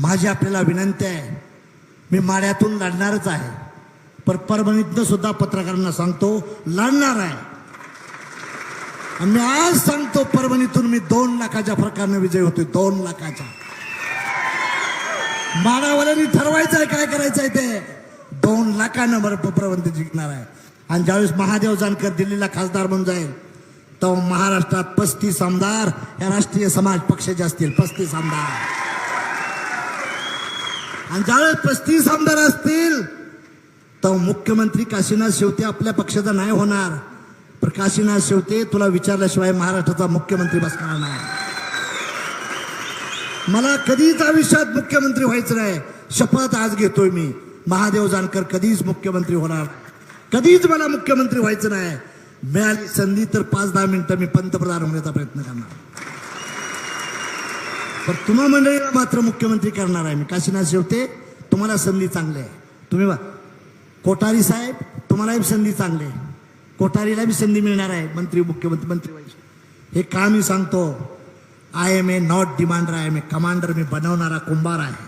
माझी आपल्याला विनंती आहे. मी माड्यातून लढणारच आहे. पण परभणीतनं सुद्धा पत्रकारांना सांगतो लढणार आहे. आणि मी आज सांगतो परभणीतून मी दोन लाखाच्या फरकानं विजय होतोय दोन लाखाच्या. माडावाल्यांनी ठरवायचं आहे काय करायचं आहे ते? दोन लाखानं बरं परभणी जिंकणार आहे. आणि ज्यावेळेस महादेव जानकर दिल्लीला खासदार म्हणून जाईल तेव्हा महाराष्ट्रात पस्तीस आमदार या राष्ट्रीय समाज पक्षाचे असतील पस्तीस आमदार. आणि ज्यावेळेस पस्तीस आमदार असतील तर मुख्यमंत्री काशीनाथ शेवते आपल्या पक्षाचा नाही होणार. पण काशीनाथ शेवते तुला विचारल्याशिवाय महाराष्ट्राचा मुख्यमंत्री बसणार नाही. मला कधीच आयुष्यात मुख्यमंत्री व्हायचं नाही. शपथ आज घेतोय मी. महादेव जानकर कधीच मुख्यमंत्री होणार. कधीच मला मुख्यमंत्री व्हायचं नाही. मिळाली संधी तर पाच दहा मिनिटं मी पंतप्रधान होण्याचा प्रयत्न करणार. पण तुम्हा मंडळीला मात्र मुख्यमंत्री करणार आहे. मी काशीनाथ शेवते तुम्हाला संधी चांगली आहे. तुम्ही बघा. कोठारी साहेब तुम्हालाही संधी चांगली आहे. कोठारीला बी संधी मिळणार आहे मंत्री मुख्यमंत्री मंत्री हे का मी सांगतो? I am a not demander I am a commander मी बनवणारा कुंभार आहे.